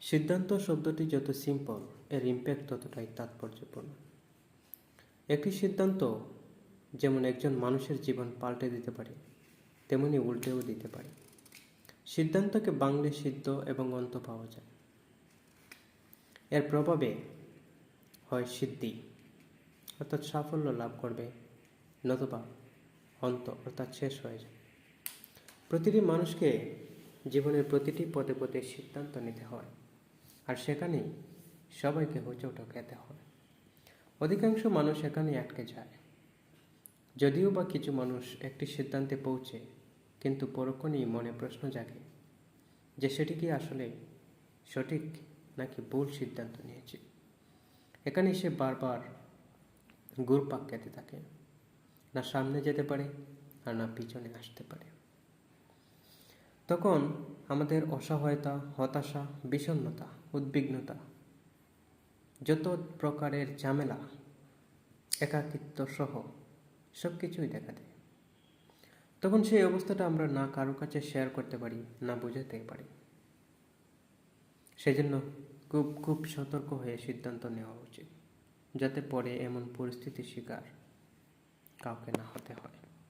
সিদ্ধান্ত শব্দটি যত সিম্পল এর ইম্প্যাক্ট ততটাই তাৎপর্যপূর্ণ। একটি সিদ্ধান্ত যেমন একজন মানুষের জীবন পাল্টে দিতে পারে, তেমনি উল্টেও দিতে পারে। সিদ্ধান্তকে বাংলায় সিদ্ধ এবং অন্ত পাওয়া যায়। এর প্রভাবে হয় সিদ্ধি, অর্থাৎ সাফল্য লাভ করবে, নতুবা অন্ত, অর্থাৎ শেষ হয়ে যায়। প্রতিটি মানুষকে জীবনের প্রতিটি পদে পদে সিদ্ধান্ত নিতে হয়। আর সেখানেই সবাইকে হোঁচট খেতে হয় অধিকাংশ মানুষ এখানেই আটকে যায়। যদিও বা কিছু মানুষ একটি সিদ্ধান্তে পৌঁছে, কিন্তু পরক্ষণেই মনে প্রশ্ন জাগে যে সেটি কি আসলে সঠিক নাকি ভুল সিদ্ধান্ত নিয়েছে। এখানে সে বারবার ঘুরপাক খেতে থাকে। না সামনে যেতে পারে আর না পিছনে আসতে পারে। তখন আমাদের অসহায়তা, হতাশা, বিষণ্ণতা, উদ্বিগ্নতা যত প্রকারের ঝামেলা একাকিত্ব সহ সব কিছুই দেখা দেয়। তখন সেই অবস্থাটা আমরা না কারও কাছে শেয়ার করতে পারি, না বোঝাতে পারি। সেজন্য খুব খুব সতর্ক হয়ে সিদ্ধান্ত নেওয়া উচিত, যাতে পরে এমন পরিস্থিতির শিকার কাউকে না হতে হয়।